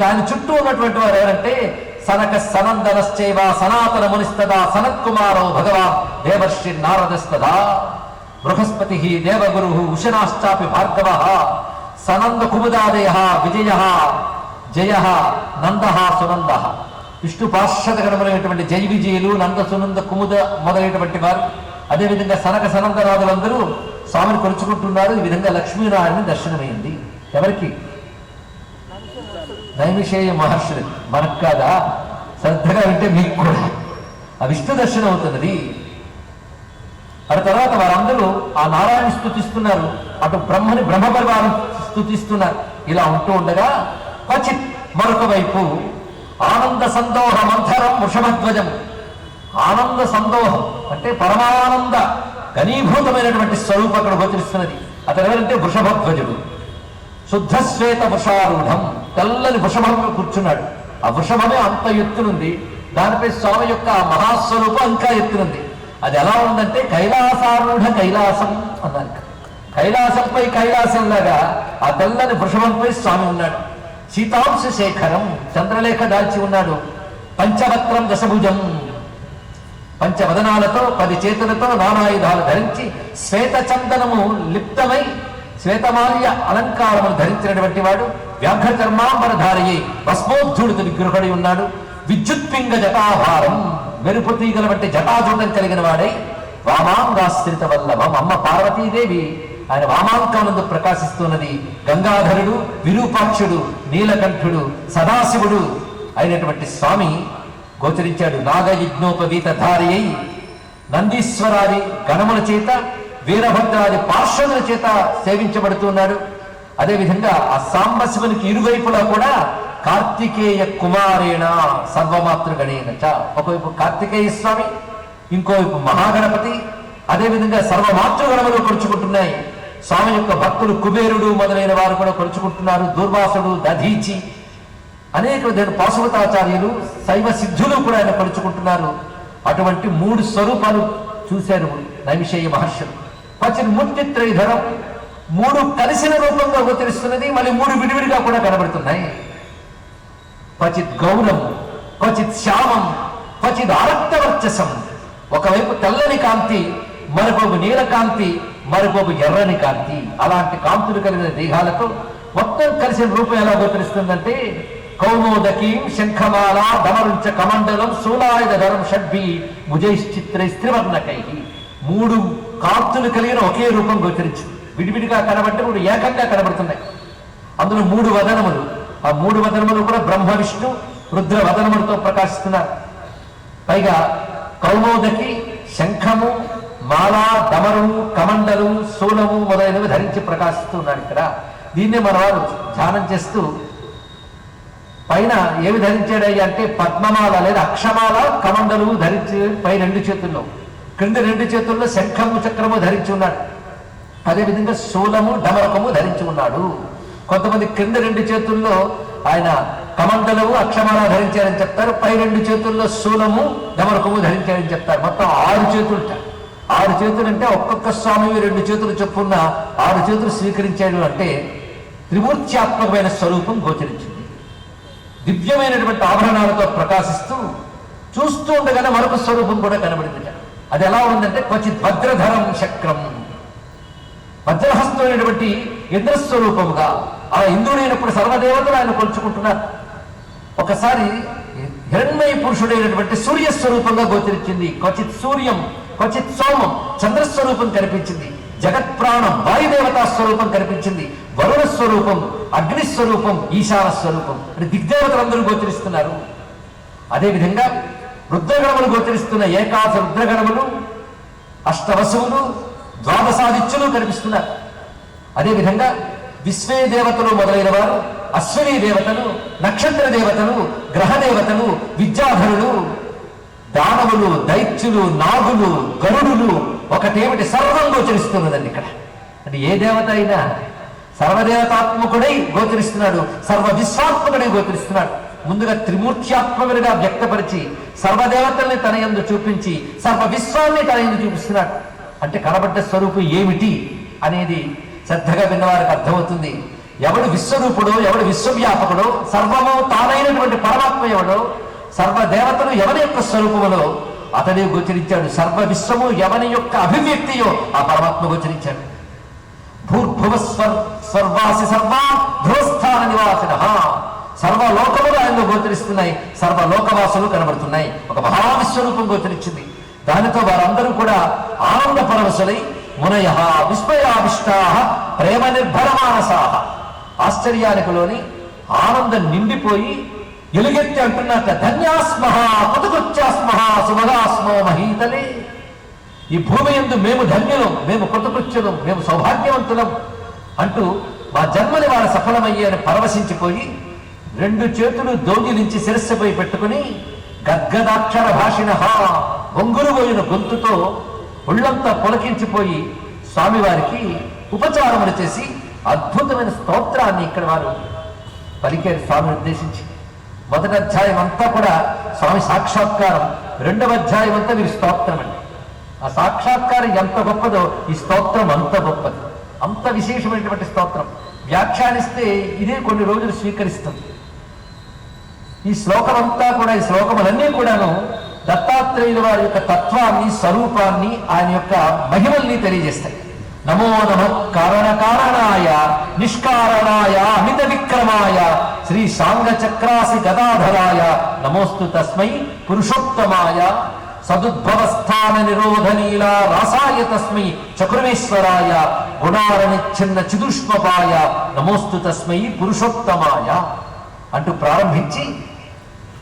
కానీ చుట్టూ ఉన్నటువంటి వారు ఎవరంటే సనక సనందనశ్చైవ సనాతన మునిస్తదా సనత్కుమారో భగవాన్ దేవర్షి నారదస్తదా. బృహస్పతి దేవగురు ఉశనాశ్చాపి భార్గవ. సనంద కుముదాదయ విజయ జయ నంద సునంద. విష్ణు పార్షద గణములైనటువంటి జయ విజయులు నంద సునంద కుముద మొదలైనటువంటి వారు. అదేవిధంగా సనక సనందరాదులందరూ స్వామిని కొలుచుకుంటున్నారు. ఈ విధంగా లక్ష్మీనారాయణ దర్శనమైంది. ఎవరికి? నైమిషేయ మహర్షి మనకు కాదా? శ్రద్ధగా వింటే మీకు కూడా. ఆ విష్ణు దర్శనం అవుతున్నది ఆ తర్వాత వారందరూ ఆ నారాయణ స్థుతిస్తున్నారు అటు బ్రహ్మని బ్రహ్మ పరివారం స్థుతిస్తున్నారు ఇలా ఉంటూ ఉండగా క్వచిత్ మరొక వైపు ఆనంద సందోహ మంథరం వృషభధ్వజం. ఆనంద సందోహం అంటే పరమానంద ఘనీభూతమైనటువంటి స్వరూపం అక్కడ గోచరిస్తున్నది. అతను ఎవరంటే వృషభధ్వజుడు. శుద్ధ శ్వేత వృషారూఢం. తెల్లని వృషభంలో కూర్చున్నాడు. ఆ వృషభమే అంత ఎత్తునుంది. దానిపై స్వామి యొక్క మహాస్వరూపం ఇంకా ఎత్తునుంది. అది ఎలా ఉందంటే కైలాసారూఢ కైలాసం అన్నారు. కైలాసంపై కైలాసం లాగా ఆ తెల్లని వృషభంపై స్వామి ఉన్నాడు. సీతాంశ శేఖరం చంద్రలేఖ దాల్చి ఉన్నాడు. పంచవక్రం దశభుజం. పంచవదనాలతో పది చేతులతో నానాయుధాలు ధరించి శ్వేత చందనము లిప్తమై శ్వేతమాల్య అలంకారములు ధరించినటువంటి వాడు వ్యాఘ్ర చర్మాంబర ధారయ్యి భస్మోద్ధుడితో విగ్రహుడై ఉన్నాడు. విద్యుత్పింగ జటాభారం మెరుపు తీగల వంటి జటాజుండం కలిగిన వాడై వామాంగాశ్రిత వల్లభం అమ్మ పార్వతీదేవి ఆయన వామాంకమునందు ప్రకాశిస్తున్నది గంగాధరుడు విరూపాక్షుడు నీలకంఠుడు సదాశివుడు అయినటువంటి స్వామి గోచరించాడు. నాగయజ్ఞోపవీత ధారి అయి నందీశ్వరాది గణముల చేత వీరభద్రాది పార్శ్వముల చేత సేవించబడుతున్నాడు అదేవిధంగా ఆ సాంబశివునికి ఇరువైపులా కూడా కార్తికేయ కుమారేణ సర్వమాతృగణేన ఒకవైపు కార్తికేయ స్వామి ఇంకోవైపు మహాగణపతి అదేవిధంగా సర్వమాతృగణములు కొలుచుకుంటున్నాయి. స్వామి యొక్క భక్తులు కుబేరుడు మొదలైన వారు కూడా కొలుచుకుంటున్నారు. దుర్వాసుడు దధీచి అనేక విధమైన పాశుపతాచార్యులు శైవ సిద్ధులు కూడా ఆయన కొలుచుకుంటున్నారు. అటువంటి మూడు స్వరూపాలు చూశారు నైమిషేయ మహర్షులు. వచ్చిన మూర్తి త్రైధరం మూడు కలిసిన రూపంగా గోచరిస్తున్నది మళ్ళీ మూడు విడివిడిగా కూడా కనబడుతున్నాయి. క్వచిత్ గౌరం క్వచిత్ శ్యామం క్వచిత్ ఆరక్తవర్చసం. ఒకవైపు తెల్లని కాంతి మరొకవైపు నీల కాంతి మరొకవైపు ఎర్రని కాంతి. అలాంటి కాంతులు కలిగిన దేహాలతో మొత్తం కలిసిన రూపం ఎలా గోచరిస్తుందంటే కౌమోదకీం శంఖమాల దమరుంచ కమండలం సూలాయుధ ధరం షడ్భి చిత్రై స్త్రివర్ణకై. మూడు కాంతులు కలిగిన ఒకే రూపం గోచరించింది. విడివిడిగా కనబట్టి కూడా ఏకంగా కనబడుతున్నాయి. అందులో మూడు వదనములు. ఆ మూడు వదనములు కూడా బ్రహ్మ విష్ణు రుద్ర వదనములతో ప్రకాశిస్తున్నారు. పైగా కౌమోదకి శంఖము మాల దమరము కమండలు శూలము మొదలైనవి ధరించి ప్రకాశిస్తున్నాడు ఇక్కడ. దీన్నే మన వారు ధ్యానం చేస్తూ పైన ఏమి ధరించాడయ్యా అంటే పద్మమాల లేదా అక్షమాల కమండలు ధరించి పై రెండు చేతుల్లో క్రింద రెండు చేతుల్లో శంఖము చక్రము ధరించి ఉన్నాడు. అదేవిధంగా శూలము డమరకము ధరించి ఉన్నాడు కొంతమంది క్రింద రెండు చేతుల్లో ఆయన కమండలము అక్షమాల ధరించారని చెప్తారు. పై రెండు చేతుల్లో శూలము డమరకము ధరించారని చెప్తారు. మొత్తం ఆరు చేతులు ఆరు చేతులు అంటే ఒక్కొక్క స్వామి రెండు చేతులు చొప్పున ఆరు చేతులు స్వీకరించాడు అంటే త్రిమూర్త్యాత్మకమైన స్వరూపం గోచరించింది. దివ్యమైనటువంటి ఆభరణాలతో ప్రకాశిస్తూ చూస్తూ ఉండగానే మరొక స్వరూపం కూడా కనబడింది అది ఎలా ఉందంటే క్వచిత్ భద్రధరం చక్రం వజ్రహస్తమైనటువంటి ఇంద్రస్వరూపముగా ఆ ఇంద్రుడైనప్పుడు సర్వదేవతలు ఆయన కొలుచుకుంటున్నారు. ఒకసారి హిరణ్మయ పురుషుడైనటువంటి సూర్య స్వరూపంగా గోచరించింది. క్వచిత్ సూర్యం క్వచిత్ సోమం చంద్రస్వరూపం కనిపించింది. జగత్ ప్రాణం వాయుదేవతా స్వరూపం కనిపించింది. వరుణ స్వరూపం అగ్ని స్వరూపం ఈశాన స్వరూపం అంటే దిగ్దేవతలందరూ గోచరిస్తున్నారు. అదేవిధంగా రుద్రగణములు గోచరిస్తున్న ఏకాశ రుద్రగణములు అష్టవసువులు ద్వాదశాదిత్యులు కనిపిస్తున్నారు. అదేవిధంగా విశ్వే దేవతలు మొదలైన వారు అశ్విని దేవతలు నక్షత్ర దేవతలు గ్రహ దేవతలు విద్యాధరులు దానవులు దైత్యులు నాగులు గరుడులు ఒకటేమిటి సర్వం గోచరిస్తున్నదండి ఇక్కడ. అంటే ఏ దేవత అయినా సర్వదేవతాత్మకుడై గోచరిస్తున్నాడు సర్వ విశ్వాత్మకుడై గోచరిస్తున్నాడు. ముందుగా త్రిమూర్త్యాత్మకుడిగా వ్యక్తపరిచి సర్వదేవతల్ని తన ఎందు చూపించి సర్వ విశ్వాన్ని తన ఎందు చూపిస్తున్నాడు. అంటే కనబడ్డ స్వరూపం ఏమిటి అనేది శ్రద్ధగా విన్నవారికి అర్థమవుతుంది. ఎవడు విశ్వరూపుడో ఎవడు విశ్వవ్యాపకుడో సర్వము తానైనటువంటి పరమాత్మ ఎవడో సర్వదేవతలు ఎవరి యొక్క స్వరూపములో అతడే గోచరించాడు. సర్వ విశ్వము ఎవని యొక్క అభివ్యక్తియో ఆ పరమాత్మ గోచరించాడు. భూర్భువ స్వర్ సర్వ ధ్రువస్థాన నివాసిన. సర్వలోకములు ఆయనలో గోచరిస్తున్నాయి. సర్వలోకవాసులు కనబడుతున్నాయి. ఒక మహావిశ్వరూపం గోచరించింది. దానితో వారందరూ కూడా ఆనంద పరవశులై మునయ విస్మయావిష్టా ప్రేమ నిర్భర మానసాహ ఆశ్చర్యానికి లోని ఆనందం నిండిపోయి ఎలుగెత్తి అంటున్నాక ధన్యాస్మహ పదుకృత్యాస్మహ సుమగాస్మో మహీతలే. ఈ భూమి ఎందు మేము ధన్యులం మేము కృతకృత్యులం మేము సౌభాగ్యవంతులం అంటూ మా జన్మని వారు సఫలమయ్యారని పరవశించిపోయి రెండు చేతులు దోగిలించి శిరస్సుపై పెట్టుకుని గద్గదాక్షర భాషిణ బొంగురు పోయిన గొంతుతో ఒళ్ళంతా పులకించిపోయి స్వామివారికి ఉపచారములు చేసి అద్భుతమైన స్తోత్రాన్ని ఇక్కడ వారు పలికారు స్వామిని ఉద్దేశించి. మొదటి అధ్యాయం అంతా కూడా స్వామి సాక్షాత్కారం రెండవ అధ్యాయం అంతా వీరి స్తోత్రం అండి ఆ సాక్షాత్కారం ఎంత గొప్పదో ఈ స్తోత్రం అంత గొప్పది. అంత విశేషమైనటువంటి స్తోత్రం. వ్యాఖ్యానిస్తే ఇదే కొన్ని రోజులు స్వీకరిస్తుంది. ఈ శ్లోకం అంతా కూడా ఈ శ్లోకములన్నీ కూడాను దత్తాత్రేయుల వారి యొక్క తత్వాన్ని స్వరూపాన్ని ఆయన యొక్క మహిమల్ని తెలియజేస్తాయి. నమో నమ కారణ కారణాయ నిష్కారణాయ అమిత విక్రమాయ శ్రీ సాంగ చక్రాసి గదాధరాయ నమోస్తు తస్మై పురుషోత్తమాయ. సదుద్భవస్థాన నిరోధ నీలా రాసాయ తస్మై చక్రమేశ్వరాయ గుణారనిచ్ఛిన్న చిదుష్మపాయ నమోస్తు తస్మై పురుషోత్తమాయ అంటూ ప్రారంభించి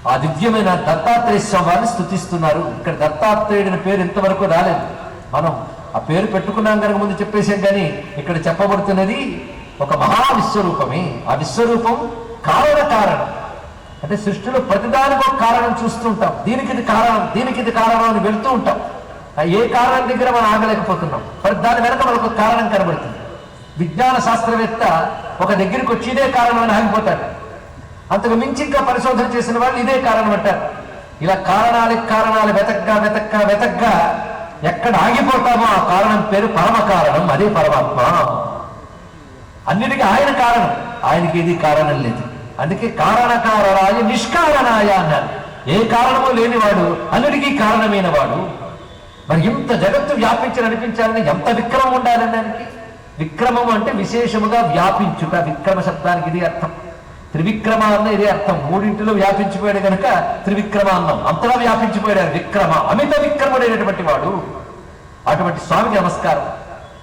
ఆ దివ్యమైన దత్తాత్రేయ స్వామిని స్థుతిస్తున్నారు ఇక్కడ దత్తాత్రేయుడిని పేరు ఇంతవరకు రాలేదు. మనం ఆ పేరు పెట్టుకున్నాం కనుక ముందు చెప్పేసాం కానీ ఇక్కడ చెప్పబడుతున్నది ఒక మహా విశ్వరూపమే ఆ విశ్వరూపం కారణ కారణం. అంటే సృష్టిలో ప్రతిదానికి ఒక కారణం చూస్తుంటాం దీనికి ఇది కారణం దీనికి ఇది కారణం అని వెళ్తూ ఉంటాం. ఆ ఏ కారణం దగ్గర మనం ఆగలేకపోతున్నాం. మరి దాని వెనక మనకు ఒక కారణం కనబడుతుంది. విజ్ఞాన శాస్త్రవేత్త ఒక దగ్గరికి వచ్చిదే కారణం అని ఆగిపోతాడు. అంతకు మించి ఇంకా పరిశోధన చేసిన వాళ్ళు ఇదే కారణం అంటారు. ఇలా కారణాలకి కారణాలు వెతగ్గా వెతగ్గా వెతగ్గా ఎక్కడ ఆగిపోతామో ఆ కారణం పేరు పరమ కారణం అదే పరమాత్మ. అన్నిటికీ ఆయన కారణం. ఆయనకి ఇది కారణం లేదు. అందుకే కారణకారణాయ నిష్కారణాయ అన్నారు. ఏ కారణము లేనివాడు అన్నిటికీ కారణమైన వాడు మరి ఇంత జగత్తు వ్యాపించి నడిపించాలని ఎంత విక్రమం ఉండాలని దానికి విక్రమం అంటే విశేషముగా వ్యాపించుట విక్రమ శబ్దానికి ఇది అర్థం. త్రివిక్రమ అన్న ఇదే అర్థం. మూడింటిలో వ్యాపించిపోయాడు కనుక త్రివిక్రమ అన్నం అంతలా వ్యాపించిపోయాడు విక్రమ అమిత విక్రముడైనటువంటి వాడు. అటువంటి స్వామికి నమస్కారం.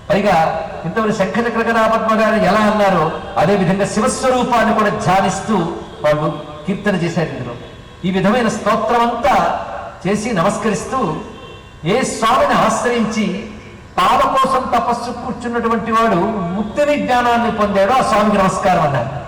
పైగా ఇంతవరకు శంఖచక్ర కథాపద్మ గారు ఎలా అన్నారో అదే విధంగా శివస్వరూపాన్ని కూడా ధ్యానిస్తూ వాళ్ళు కీర్తన చేశారు ఇందులో. ఈ విధమైన స్తోత్రం అంతా చేసి నమస్కరిస్తూ ఏ స్వామిని ఆశ్రయించి పాల కోసం తపస్సు కూర్చున్నటువంటి వాడు ముక్తిని జ్ఞానాన్ని పొందాడో ఆ స్వామికి నమస్కారం అన్నారు.